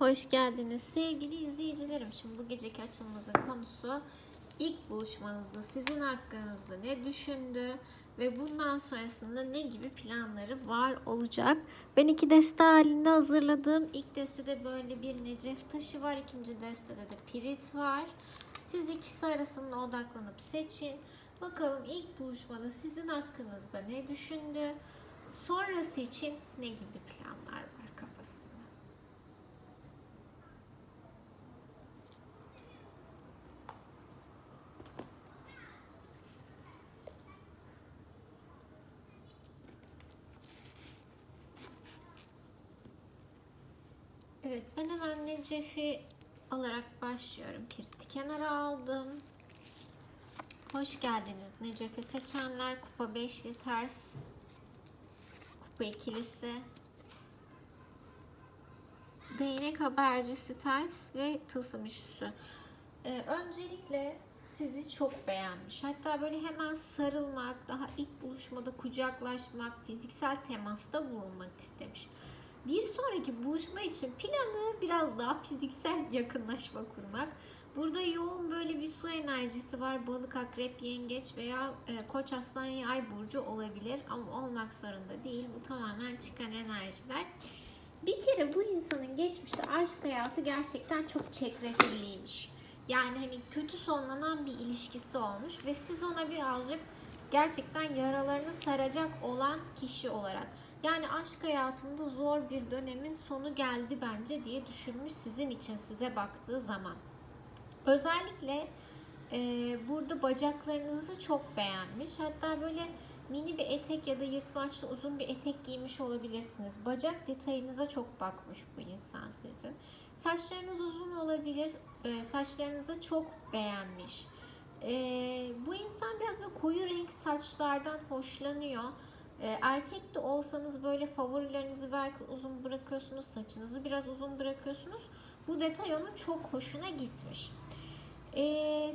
Hoş geldiniz sevgili izleyicilerim. Şimdi bu geceki açılımımızın konusu ilk buluşmanızda sizin hakkınızda ne düşündü ve bundan sonrasında ne gibi planları var olacak. Ben iki deste halinde hazırladım. İlk destede böyle bir necef taşı var. ikinci destede de pirit var. Siz ikisi arasında odaklanıp seçin. Bakalım ilk buluşmada sizin hakkınızda ne düşündü? Sonrası için ne gibi planlar var Evet ben hemen Necef'i alarak başlıyorum. Piriti kenara aldım. Hoş geldiniz. Necef'i seçenler kupa beşli ters. Kupa ikilisi. Değnek habercisi ters ve tılsım üçlüsü. Ee, öncelikle sizi çok beğenmiş. Hatta böyle hemen sarılmak, daha ilk buluşmada kucaklaşmak, fiziksel temasta bulunmak istemiş. Bir sonraki buluşma için planı biraz daha fiziksel yakınlaşma kurmak. Burada yoğun böyle bir su enerjisi var. Balık, akrep, yengeç veya e, koç, aslan, yay burcu olabilir. Ama olmak zorunda değil. Bu tamamen çıkan enerjiler. Bir kere bu insanın geçmişte aşk hayatı gerçekten çok çetrefilliymiş. Yani hani kötü sonlanan bir ilişkisi olmuş ve siz ona birazcık gerçekten yaralarını saracak olan kişi olarak yani aşk hayatımda zor bir dönemin sonu geldi bence diye düşünmüş sizin için size baktığı zaman. Özellikle e, burada bacaklarınızı çok beğenmiş. Hatta böyle mini bir etek ya da yırtmaçlı uzun bir etek giymiş olabilirsiniz. Bacak detayınıza çok bakmış bu insan sizin. Saçlarınız uzun olabilir. E, saçlarınızı çok beğenmiş. E, bu insan biraz böyle koyu renk saçlardan hoşlanıyor. E, erkek de olsanız böyle favorilerinizi belki uzun bırakıyorsunuz, saçınızı biraz uzun bırakıyorsunuz. Bu detay onun çok hoşuna gitmiş. E,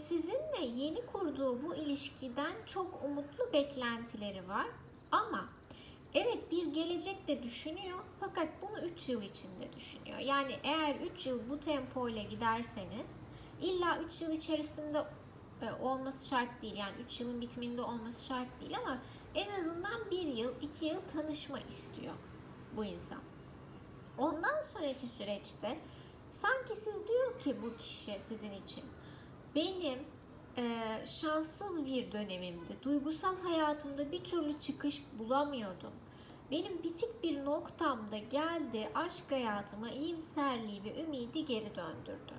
sizinle yeni kurduğu bu ilişkiden çok umutlu beklentileri var. Ama evet bir gelecek de düşünüyor fakat bunu 3 yıl içinde düşünüyor. Yani eğer 3 yıl bu tempo ile giderseniz illa 3 yıl içerisinde olması şart değil. Yani 3 yılın bitiminde olması şart değil ama en azından 1 yıl, 2 yıl tanışma istiyor bu insan. Ondan sonraki süreçte sanki siz diyor ki bu kişi sizin için benim e, şanssız bir dönemimdi. Duygusal hayatımda bir türlü çıkış bulamıyordum. Benim bitik bir noktamda geldi aşk hayatıma iyimserliği ve ümidi geri döndürdü.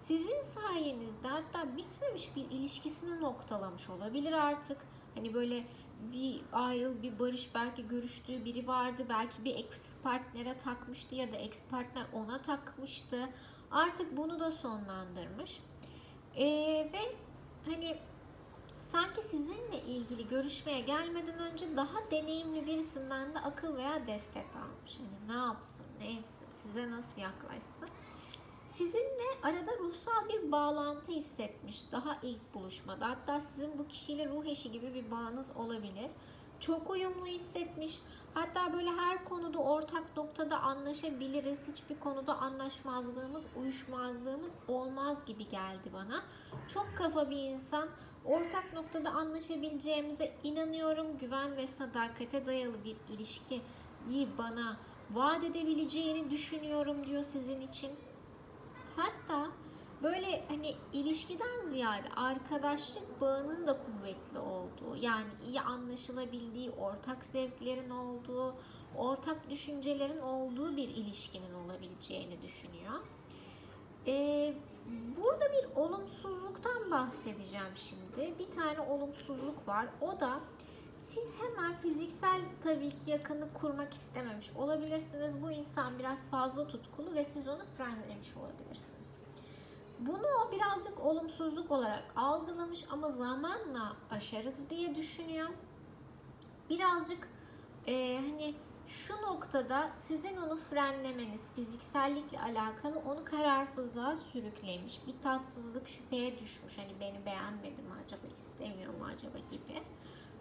Sizin sayenizde hatta bitmemiş bir ilişkisini noktalamış olabilir artık. Hani böyle bir ayrıl, bir barış belki görüştüğü biri vardı. Belki bir ex partnere takmıştı ya da ex partner ona takmıştı. Artık bunu da sonlandırmış. Ee, ve hani sanki sizinle ilgili görüşmeye gelmeden önce daha deneyimli birisinden de akıl veya destek almış. Hani ne yapsın, ne etsin, size nasıl yaklaşsın. Sizinle arada ruhsal bir bağlantı hissetmiş daha ilk buluşmada. Hatta sizin bu kişiyle ruh eşi gibi bir bağınız olabilir. Çok uyumlu hissetmiş. Hatta böyle her konuda ortak noktada anlaşabiliriz. Hiçbir konuda anlaşmazlığımız, uyuşmazlığımız olmaz gibi geldi bana. Çok kafa bir insan. Ortak noktada anlaşabileceğimize inanıyorum. Güven ve sadakate dayalı bir ilişkiyi bana vaat edebileceğini düşünüyorum diyor sizin için. Hatta böyle hani ilişkiden ziyade arkadaşlık bağının da kuvvetli olduğu, yani iyi anlaşılabildiği, ortak zevklerin olduğu, ortak düşüncelerin olduğu bir ilişkinin olabileceğini düşünüyor. Ee, burada bir olumsuzluktan bahsedeceğim şimdi. Bir tane olumsuzluk var. O da siz hemen fiziksel tabii ki yakınlık kurmak istememiş olabilirsiniz. Bu insan biraz fazla tutkulu ve siz onu frenlemiş olabilirsiniz. Bunu birazcık olumsuzluk olarak algılamış ama zamanla aşarız diye düşünüyor. Birazcık e, hani şu noktada sizin onu frenlemeniz, fiziksellikle alakalı onu kararsızlığa sürüklemiş. Bir tatsızlık, şüpheye düşmüş. Hani beni beğenmedi mi acaba, istemiyor mu acaba gibi.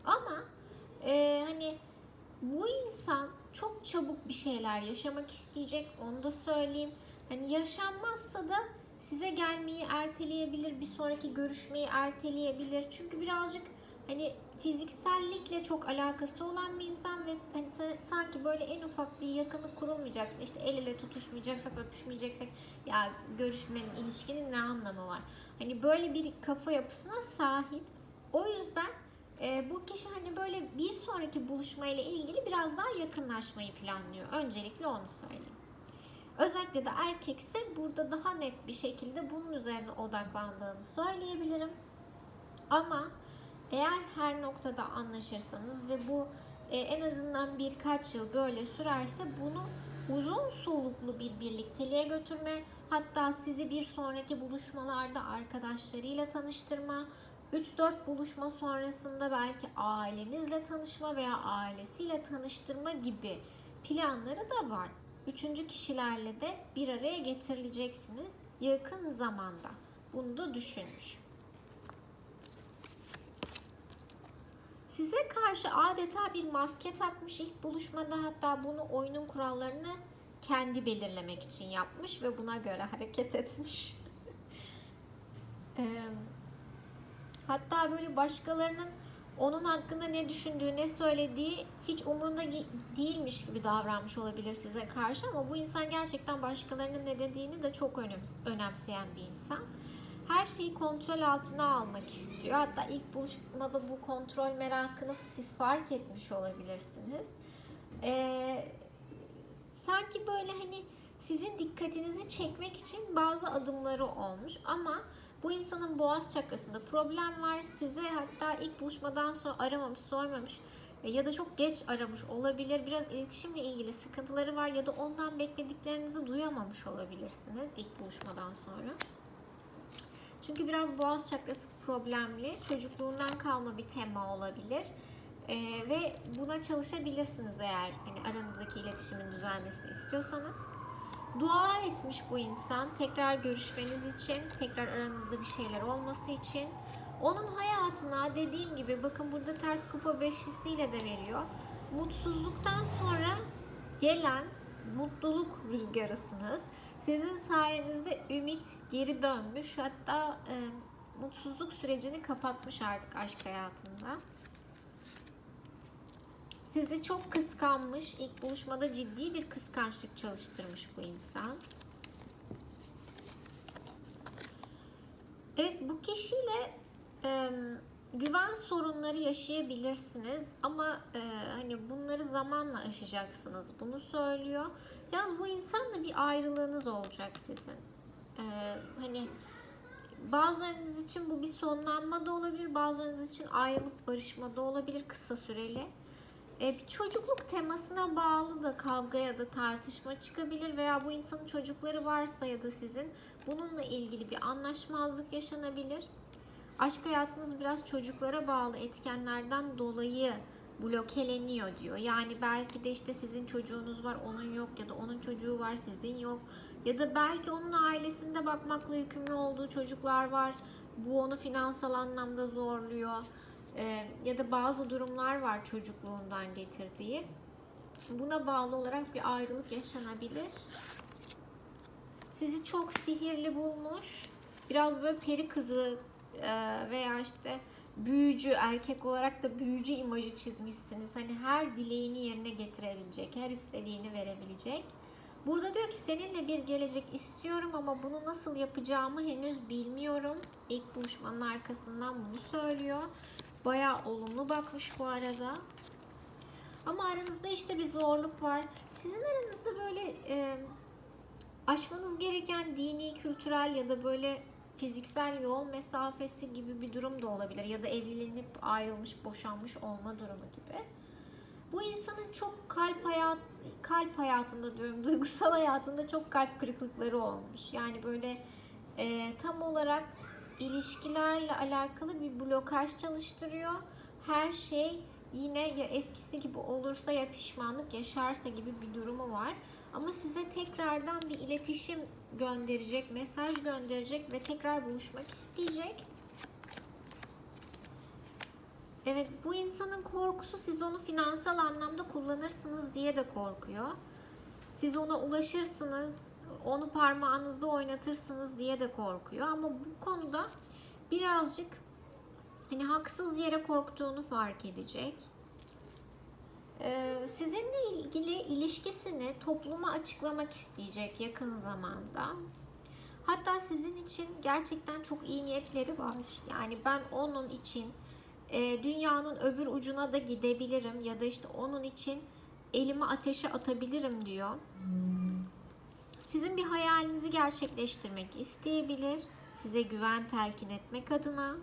Ama e, hani bu insan çok çabuk bir şeyler yaşamak isteyecek onu da söyleyeyim. Hani yaşanmazsa da size gelmeyi erteleyebilir, bir sonraki görüşmeyi erteleyebilir. Çünkü birazcık hani fiziksellikle çok alakası olan bir insan ve hani sa- sanki böyle en ufak bir yakınlık kurulmayacaksa işte el ele tutuşmayacaksak öpüşmeyeceksek ya görüşmenin ilişkinin ne anlamı var? Hani böyle bir kafa yapısına sahip. O yüzden e, bu kişi hani böyle bir sonraki buluşmayla ilgili biraz daha yakınlaşmayı planlıyor. Öncelikle onu söyleyeyim. Özellikle de erkekse burada daha net bir şekilde bunun üzerine odaklandığını söyleyebilirim. Ama eğer her noktada anlaşırsanız ve bu e, en azından birkaç yıl böyle sürerse bunu uzun soluklu bir birlikteliğe götürme, hatta sizi bir sonraki buluşmalarda arkadaşlarıyla tanıştırma, 3-4 buluşma sonrasında belki ailenizle tanışma veya ailesiyle tanıştırma gibi planları da var. Üçüncü kişilerle de bir araya getirileceksiniz yakın zamanda. Bunu da düşünmüş. Size karşı adeta bir maske takmış ilk buluşmada hatta bunu oyunun kurallarını kendi belirlemek için yapmış ve buna göre hareket etmiş. Hatta böyle başkalarının onun hakkında ne düşündüğü, ne söylediği hiç umurunda değilmiş gibi davranmış olabilir size karşı ama bu insan gerçekten başkalarının ne dediğini de çok önems- önemseyen bir insan. Her şeyi kontrol altına almak istiyor. Hatta ilk buluşmada bu kontrol merakını siz fark etmiş olabilirsiniz. Ee, sanki böyle hani sizin dikkatinizi çekmek için bazı adımları olmuş ama bu insanın boğaz çakrasında problem var. Size hatta ilk buluşmadan sonra aramamış, sormamış e, ya da çok geç aramış olabilir. Biraz iletişimle ilgili sıkıntıları var ya da ondan beklediklerinizi duyamamış olabilirsiniz ilk buluşmadan sonra. Çünkü biraz boğaz çakrası problemli. Çocukluğundan kalma bir tema olabilir. Ee, ve buna çalışabilirsiniz eğer hani aranızdaki iletişimin düzelmesini istiyorsanız. Dua etmiş bu insan tekrar görüşmeniz için, tekrar aranızda bir şeyler olması için. Onun hayatına dediğim gibi bakın burada ters kupa beşlisiyle de veriyor. Mutsuzluktan sonra gelen mutluluk rüzgarısınız. Sizin sayenizde ümit geri dönmüş. Hatta e, mutsuzluk sürecini kapatmış artık aşk hayatında. Sizi çok kıskanmış. İlk buluşmada ciddi bir kıskançlık çalıştırmış bu insan. Evet bu kişiyle e, güven sorunları yaşayabilirsiniz ama e, hani bunları zamanla aşacaksınız. Bunu söylüyor. Yalnız bu insanla bir ayrılığınız olacak sizin. E, hani bazılarınız için bu bir sonlanma da olabilir, bazılarınız için ayrılıp barışma da olabilir kısa süreli. E, bir çocukluk temasına bağlı da kavga ya da tartışma çıkabilir veya bu insanın çocukları varsa ya da sizin bununla ilgili bir anlaşmazlık yaşanabilir. Aşk hayatınız biraz çocuklara bağlı etkenlerden dolayı blokeleniyor diyor. Yani belki de işte sizin çocuğunuz var, onun yok ya da onun çocuğu var, sizin yok. Ya da belki onun ailesinde bakmakla yükümlü olduğu çocuklar var. Bu onu finansal anlamda zorluyor. Ee, ya da bazı durumlar var çocukluğundan getirdiği. Buna bağlı olarak bir ayrılık yaşanabilir. Sizi çok sihirli bulmuş. Biraz böyle peri kızı e, veya işte büyücü erkek olarak da büyücü imajı çizmişsiniz. Hani her dileğini yerine getirebilecek, her istediğini verebilecek. Burada diyor ki seninle bir gelecek istiyorum ama bunu nasıl yapacağımı henüz bilmiyorum. İlk buluşmanın arkasından bunu söylüyor. Bayağı olumlu bakmış bu arada. Ama aranızda işte bir zorluk var. Sizin aranızda böyle e, aşmanız gereken dini, kültürel ya da böyle fiziksel yol mesafesi gibi bir durum da olabilir. Ya da evlenip ayrılmış, boşanmış olma durumu gibi. Bu insanın çok kalp hayat kalp hayatında diyorum, duygusal hayatında çok kalp kırıklıkları olmuş. Yani böyle e, tam olarak ilişkilerle alakalı bir blokaj çalıştırıyor. Her şey yine ya eskisi gibi olursa ya pişmanlık yaşarsa gibi bir durumu var. Ama size tekrardan bir iletişim gönderecek, mesaj gönderecek ve tekrar buluşmak isteyecek. Evet bu insanın korkusu siz onu finansal anlamda kullanırsınız diye de korkuyor. Siz ona ulaşırsınız onu parmağınızda oynatırsınız diye de korkuyor. Ama bu konuda birazcık hani haksız yere korktuğunu fark edecek. Ee, sizinle ilgili ilişkisini topluma açıklamak isteyecek yakın zamanda. Hatta sizin için gerçekten çok iyi niyetleri var. Yani ben onun için e, dünyanın öbür ucuna da gidebilirim ya da işte onun için elimi ateşe atabilirim diyor. Sizin bir hayalinizi gerçekleştirmek isteyebilir. Size güven telkin etmek adına.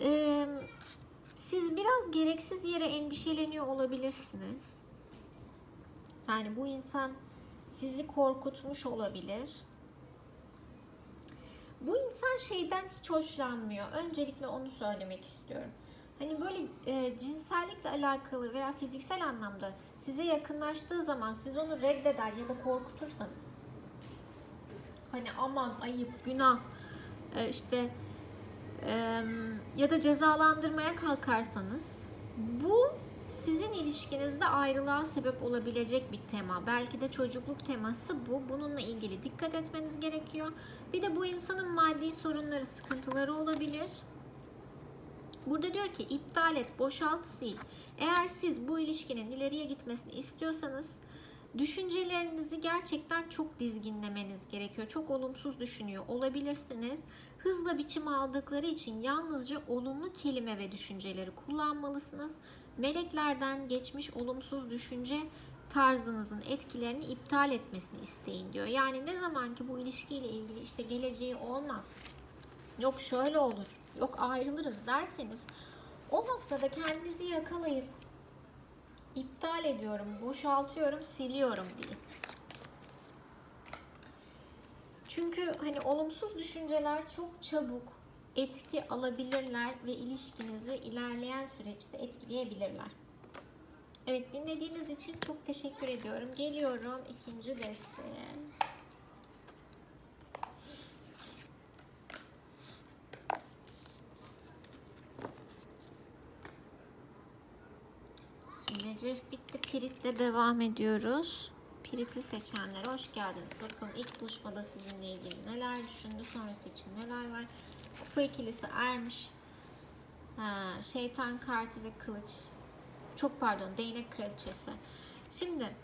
Ee, siz biraz gereksiz yere endişeleniyor olabilirsiniz. Yani bu insan sizi korkutmuş olabilir. Bu insan şeyden hiç hoşlanmıyor. Öncelikle onu söylemek istiyorum. Hani böyle e, cinsellikle alakalı veya fiziksel anlamda size yakınlaştığı zaman siz onu reddeder ya da korkutursanız hani aman ayıp günah e, işte e, ya da cezalandırmaya kalkarsanız bu sizin ilişkinizde ayrılığa sebep olabilecek bir tema. Belki de çocukluk teması bu. Bununla ilgili dikkat etmeniz gerekiyor. Bir de bu insanın maddi sorunları, sıkıntıları olabilir. Burada diyor ki iptal et, boşalt, sil. Eğer siz bu ilişkinin ileriye gitmesini istiyorsanız düşüncelerinizi gerçekten çok dizginlemeniz gerekiyor. Çok olumsuz düşünüyor olabilirsiniz. Hızla biçim aldıkları için yalnızca olumlu kelime ve düşünceleri kullanmalısınız. Meleklerden geçmiş olumsuz düşünce tarzınızın etkilerini iptal etmesini isteyin diyor. Yani ne zaman ki bu ilişkiyle ilgili işte geleceği olmaz. Yok şöyle olur. Yok ayrılırız derseniz o noktada kendinizi yakalayıp iptal ediyorum, boşaltıyorum, siliyorum diye. Çünkü hani olumsuz düşünceler çok çabuk etki alabilirler ve ilişkinizi ilerleyen süreçte etkileyebilirler. Evet dinlediğiniz için çok teşekkür ediyorum. Geliyorum ikinci desteğe. Şimdi Necef bitti. Pirit'le devam ediyoruz. Pirit'i seçenler hoş geldiniz. Bakalım ilk buluşmada sizinle ilgili neler düşündü, sonrası için neler var. Kupa ikilisi ermiş. Ha, şeytan kartı ve kılıç. Çok pardon, değnek kraliçesi. Şimdi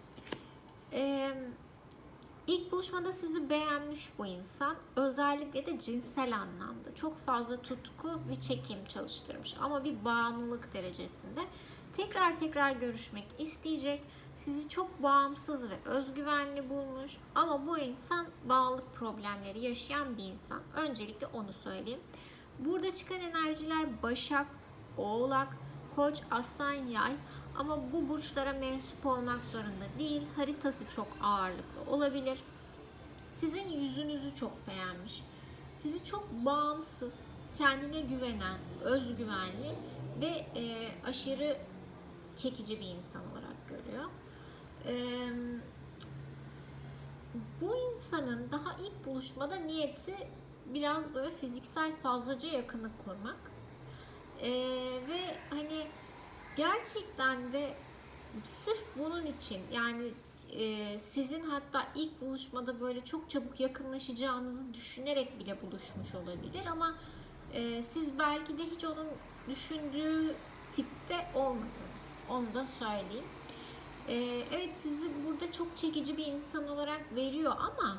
eee İlk buluşmada sizi beğenmiş bu insan. Özellikle de cinsel anlamda. Çok fazla tutku ve çekim çalıştırmış. Ama bir bağımlılık derecesinde. Tekrar tekrar görüşmek isteyecek. Sizi çok bağımsız ve özgüvenli bulmuş. Ama bu insan bağlılık problemleri yaşayan bir insan. Öncelikle onu söyleyeyim. Burada çıkan enerjiler Başak, Oğlak, Koç, Aslan, Yay. Ama bu burçlara mensup olmak zorunda değil. Haritası çok ağırlıklı olabilir. Sizin yüzünüzü çok beğenmiş. Sizi çok bağımsız, kendine güvenen, özgüvenli ve e, aşırı çekici bir insan olarak görüyor. E, bu insanın daha ilk buluşmada niyeti biraz böyle fiziksel fazlaca yakınlık kurmak. E, ve gerçekten de sırf bunun için yani e, sizin hatta ilk buluşmada böyle çok çabuk yakınlaşacağınızı düşünerek bile buluşmuş olabilir ama e, siz belki de hiç onun düşündüğü tipte olmadınız. Onu da söyleyeyim. E, evet sizi burada çok çekici bir insan olarak veriyor ama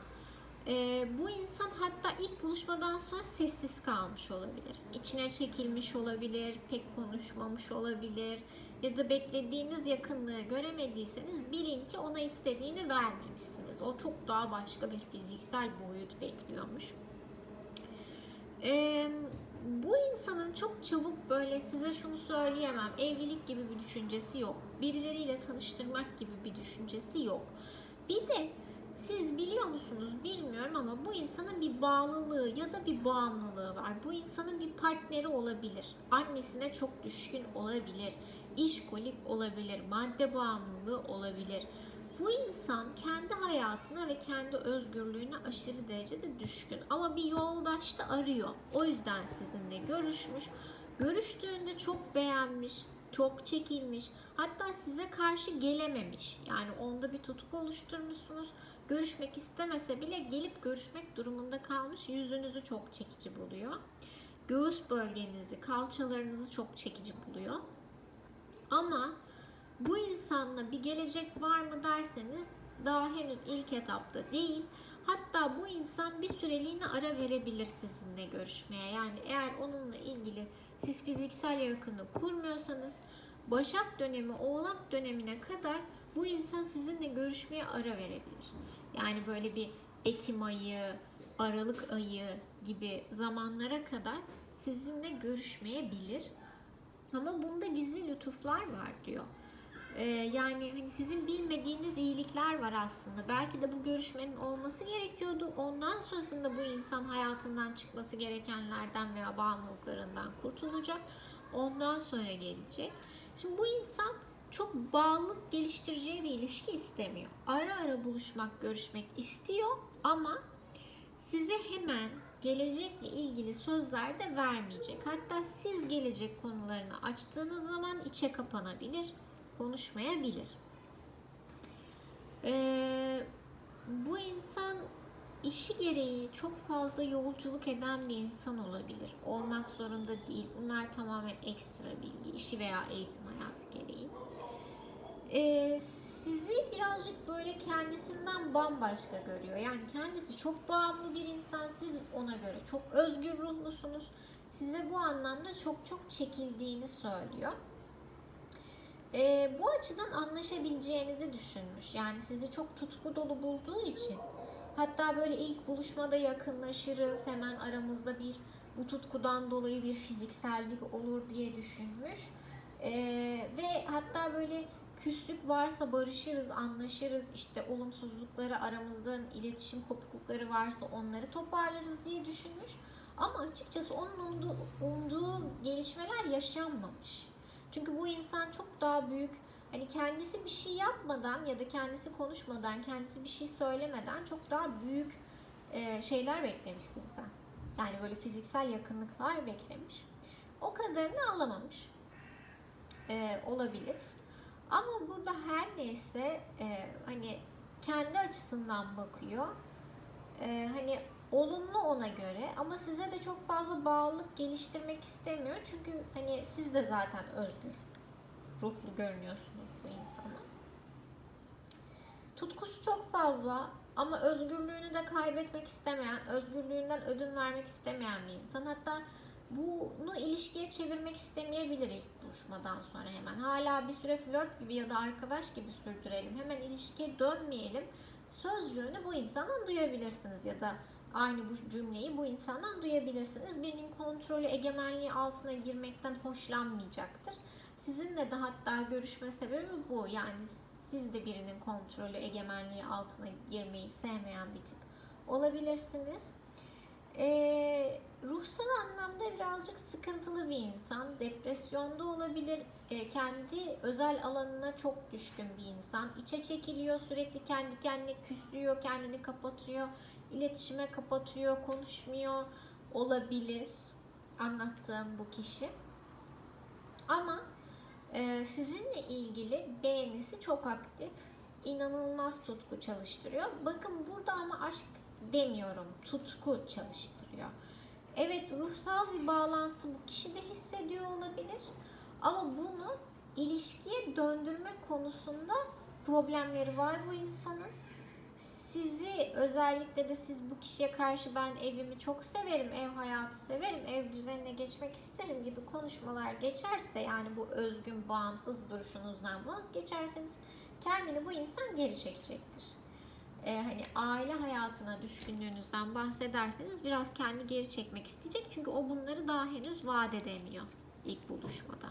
e, bu insan hatta ilk buluşmadan sonra sessiz kalmış olabilir. İçine çekilmiş olabilir, pek konuşmamış olabilir ya da beklediğiniz yakınlığı göremediyseniz bilin ki ona istediğini vermemişsiniz. O çok daha başka bir fiziksel boyut bekliyormuş. Ee, bu insanın çok çabuk böyle size şunu söyleyemem. Evlilik gibi bir düşüncesi yok. Birileriyle tanıştırmak gibi bir düşüncesi yok. Bir de siz biliyor musunuz bilmiyorum ama bu insanın bir bağlılığı ya da bir bağımlılığı var. Bu insanın bir partneri olabilir. Annesine çok düşkün olabilir. İşkolik olabilir. Madde bağımlılığı olabilir. Bu insan kendi hayatına ve kendi özgürlüğüne aşırı derecede düşkün. Ama bir yoldaş da arıyor. O yüzden sizinle görüşmüş. Görüştüğünde çok beğenmiş. çok çekilmiş. Hatta size karşı gelememiş. Yani onda bir tutku oluşturmuşsunuz. Görüşmek istemese bile gelip görüşmek durumunda kalmış. Yüzünüzü çok çekici buluyor. Göğüs bölgenizi, kalçalarınızı çok çekici buluyor. Ama bu insanla bir gelecek var mı derseniz daha henüz ilk etapta değil. Hatta bu insan bir süreliğine ara verebilir sizinle görüşmeye. Yani eğer onunla ilgili siz fiziksel yakını kurmuyorsanız Başak dönemi, Oğlak dönemine kadar bu insan sizinle görüşmeye ara verebilir. Yani böyle bir Ekim ayı, Aralık ayı gibi zamanlara kadar sizinle görüşmeyebilir. Ama bunda gizli lütuflar var diyor. Ee, yani hani sizin bilmediğiniz iyilikler var aslında. Belki de bu görüşmenin olması gerekiyordu. Ondan sonrasında bu insan hayatından çıkması gerekenlerden veya bağımlılıklarından kurtulacak. Ondan sonra gelecek. Şimdi bu çok bağlılık geliştireceği bir ilişki istemiyor. Ara ara buluşmak, görüşmek istiyor ama size hemen gelecekle ilgili sözler de vermeyecek. Hatta siz gelecek konularını açtığınız zaman içe kapanabilir, konuşmayabilir. Ee, bu insan işi gereği çok fazla yolculuk eden bir insan olabilir. Olmak zorunda değil. Bunlar tamamen ekstra bilgi, işi veya eğitim hayatı gereği. Ee, sizi birazcık böyle kendisinden bambaşka görüyor. Yani kendisi çok bağımlı bir insan. Siz ona göre çok özgür ruhlusunuz. Size bu anlamda çok çok çekildiğini söylüyor. Ee, bu açıdan anlaşabileceğinizi düşünmüş. Yani sizi çok tutku dolu bulduğu için hatta böyle ilk buluşmada yakınlaşırız. Hemen aramızda bir bu tutkudan dolayı bir fiziksellik olur diye düşünmüş. Ee, ve hatta böyle küslük varsa barışırız, anlaşırız. İşte olumsuzlukları aramızda iletişim kopuklukları varsa onları toparlarız diye düşünmüş. Ama açıkçası onun umduğu, umduğu gelişmeler yaşanmamış. Çünkü bu insan çok daha büyük hani kendisi bir şey yapmadan ya da kendisi konuşmadan, kendisi bir şey söylemeden çok daha büyük e, şeyler beklemiş sizden. Yani böyle fiziksel yakınlıklar beklemiş. O kadarını alamamış. E, olabilir. Burada her neyse e, hani kendi açısından bakıyor. E, hani olumlu ona göre ama size de çok fazla bağlılık geliştirmek istemiyor. Çünkü hani siz de zaten özgür ruhlu görünüyorsunuz bu insana. Tutkusu çok fazla ama özgürlüğünü de kaybetmek istemeyen, özgürlüğünden ödün vermek istemeyen bir insan. Hatta bunu ilişkiye çevirmek istemeyebilir ilk buluşmadan sonra hemen. Hala bir süre flört gibi ya da arkadaş gibi sürdürelim. Hemen ilişkiye dönmeyelim. Sözcüğünü bu insandan duyabilirsiniz ya da aynı bu cümleyi bu insandan duyabilirsiniz. Birinin kontrolü, egemenliği altına girmekten hoşlanmayacaktır. Sizinle de hatta görüşme sebebi bu. Yani siz de birinin kontrolü, egemenliği altına girmeyi sevmeyen bir tip olabilirsiniz. Ee, ruhsal anlamda birazcık sıkıntılı bir insan. Depresyonda olabilir. Ee, kendi özel alanına çok düşkün bir insan. İçe çekiliyor, sürekli kendi kendine küsüyor, kendini kapatıyor, iletişime kapatıyor, konuşmuyor olabilir anlattığım bu kişi. Ama e, sizinle ilgili beğenisi çok aktif. inanılmaz tutku çalıştırıyor. Bakın burada ama aşk demiyorum. Tutku çalıştırıyor. Evet ruhsal bir bağlantı bu kişi de hissediyor olabilir. Ama bunu ilişkiye döndürme konusunda problemleri var bu insanın. Sizi özellikle de siz bu kişiye karşı ben evimi çok severim, ev hayatı severim, ev düzenine geçmek isterim gibi konuşmalar geçerse yani bu özgün, bağımsız duruşunuzdan vazgeçerseniz kendini bu insan geri çekecektir e, hani aile hayatına düşkünlüğünüzden bahsederseniz biraz kendi geri çekmek isteyecek. Çünkü o bunları daha henüz vaat edemiyor ilk buluşmada.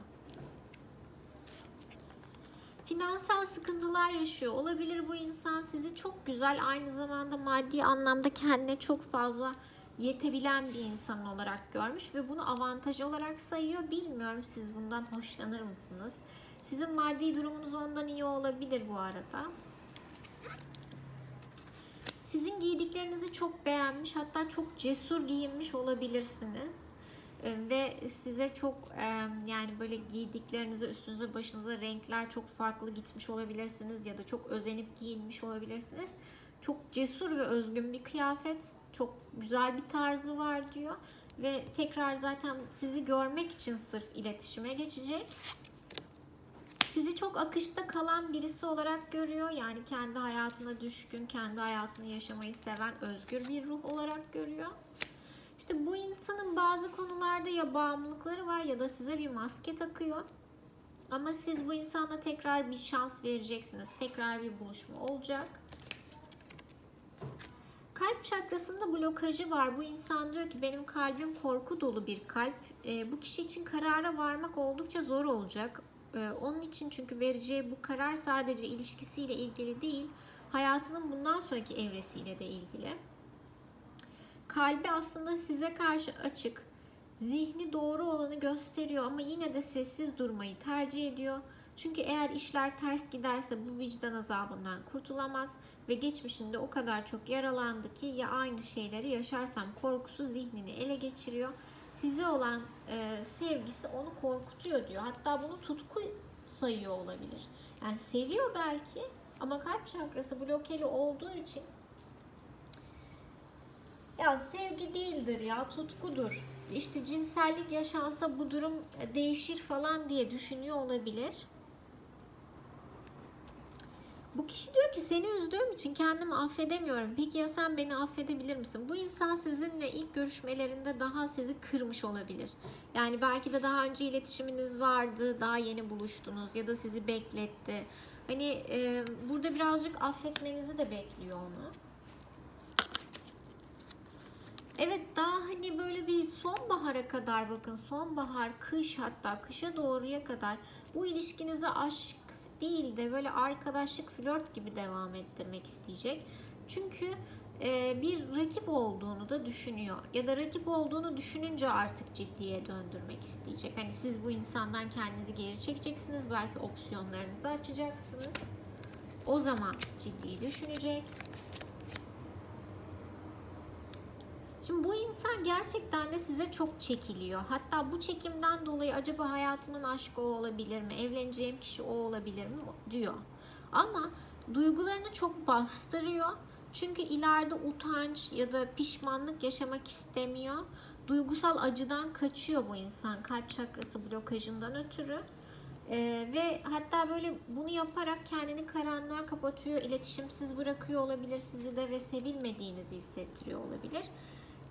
Finansal sıkıntılar yaşıyor. Olabilir bu insan sizi çok güzel aynı zamanda maddi anlamda kendine çok fazla yetebilen bir insan olarak görmüş ve bunu avantaj olarak sayıyor. Bilmiyorum siz bundan hoşlanır mısınız? Sizin maddi durumunuz ondan iyi olabilir bu arada. Sizin giydiklerinizi çok beğenmiş hatta çok cesur giyinmiş olabilirsiniz. e, ve size çok yani böyle giydiklerinize üstünüze başınıza renkler çok farklı gitmiş olabilirsiniz ya da çok özenip giyinmiş olabilirsiniz. Çok cesur ve özgün bir kıyafet. Çok güzel bir tarzı var diyor. Ve tekrar zaten sizi görmek için sırf iletişime geçecek. Sizi çok akışta kalan birisi olarak görüyor. Yani kendi hayatına düşkün, kendi hayatını yaşamayı seven özgür bir ruh olarak görüyor. İşte bu insanın bazı konularda ya bağımlılıkları var ya da size bir maske takıyor. Ama siz bu insana tekrar bir şans vereceksiniz. Tekrar bir buluşma olacak. Kalp çakrasında blokajı var. Bu insan diyor ki benim kalbim korku dolu bir kalp. E, bu kişi için karara varmak oldukça zor olacak. E, onun için çünkü vereceği bu karar sadece ilişkisiyle ilgili değil, hayatının bundan sonraki evresiyle de ilgili. Kalbi aslında size karşı açık. Zihni doğru olanı gösteriyor ama yine de sessiz durmayı tercih ediyor. Çünkü eğer işler ters giderse bu vicdan azabından kurtulamaz ve geçmişinde o kadar çok yaralandı ki ya aynı şeyleri yaşarsam korkusu zihnini ele geçiriyor. Size olan e, sevgisi onu korkutuyor diyor. Hatta bunu tutku sayıyor olabilir. Yani seviyor belki ama kalp çakrası blokeli olduğu için ya sevgi değildir ya tutkudur. İşte cinsellik yaşansa bu durum değişir falan diye düşünüyor olabilir. Bu kişi diyor ki seni üzdüğüm için kendimi affedemiyorum. Peki ya sen beni affedebilir misin? Bu insan sizinle ilk görüşmelerinde daha sizi kırmış olabilir. Yani belki de daha önce iletişiminiz vardı, daha yeni buluştunuz ya da sizi bekletti. Hani e, burada birazcık affetmenizi de bekliyor onu. Evet daha hani böyle bir sonbahara kadar bakın sonbahar, kış hatta kışa doğruya kadar bu ilişkinize aşk değil de böyle arkadaşlık, flört gibi devam ettirmek isteyecek. Çünkü e, bir rakip olduğunu da düşünüyor. Ya da rakip olduğunu düşününce artık ciddiye döndürmek isteyecek. Hani siz bu insandan kendinizi geri çekeceksiniz. Belki opsiyonlarınızı açacaksınız. O zaman ciddi düşünecek. Şimdi bu insan gerçekten de size çok çekiliyor. Hatta bu çekimden dolayı acaba hayatımın aşkı o olabilir mi? Evleneceğim kişi o olabilir mi? diyor. Ama duygularını çok bastırıyor. Çünkü ileride utanç ya da pişmanlık yaşamak istemiyor. Duygusal acıdan kaçıyor bu insan kalp çakrası blokajından ötürü. Ee, ve hatta böyle bunu yaparak kendini karanlığa kapatıyor, iletişimsiz bırakıyor olabilir sizi de ve sevilmediğinizi hissettiriyor olabilir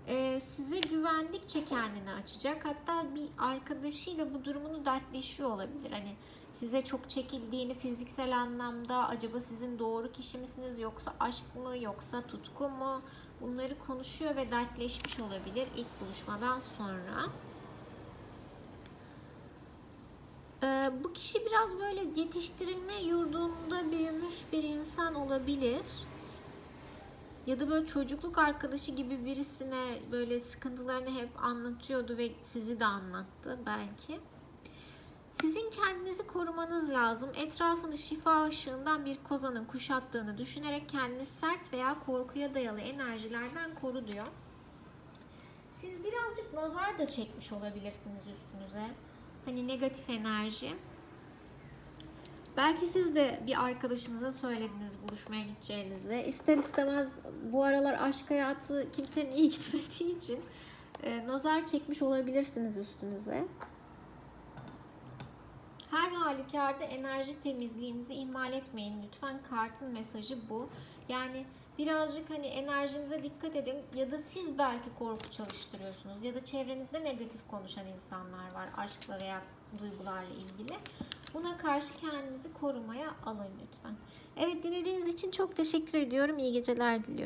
e, size güvendikçe kendini açacak. Hatta bir arkadaşıyla bu durumunu dertleşiyor olabilir. Hani size çok çekildiğini fiziksel anlamda acaba sizin doğru kişi misiniz yoksa aşk mı yoksa tutku mu bunları konuşuyor ve dertleşmiş olabilir ilk buluşmadan sonra. Ee, bu kişi biraz böyle yetiştirilme yurdunda büyümüş bir insan olabilir ya da böyle çocukluk arkadaşı gibi birisine böyle sıkıntılarını hep anlatıyordu ve sizi de anlattı belki. Sizin kendinizi korumanız lazım. Etrafını şifa ışığından bir kozanın kuşattığını düşünerek kendini sert veya korkuya dayalı enerjilerden koru diyor. Siz birazcık nazar da çekmiş olabilirsiniz üstünüze. Hani negatif enerji. Belki siz de bir arkadaşınıza söylediniz buluşmaya gideceğinizde. İster istemez bu aralar aşk hayatı kimsenin iyi gitmediği için e, nazar çekmiş olabilirsiniz üstünüze. Her halükarda enerji temizliğinizi ihmal etmeyin lütfen. Kartın mesajı bu. Yani birazcık hani enerjinize dikkat edin ya da siz belki korku çalıştırıyorsunuz ya da çevrenizde negatif konuşan insanlar var aşkla veya duygularla ilgili. Buna karşı kendinizi korumaya alın lütfen. Evet dinlediğiniz için çok teşekkür ediyorum. İyi geceler diliyorum.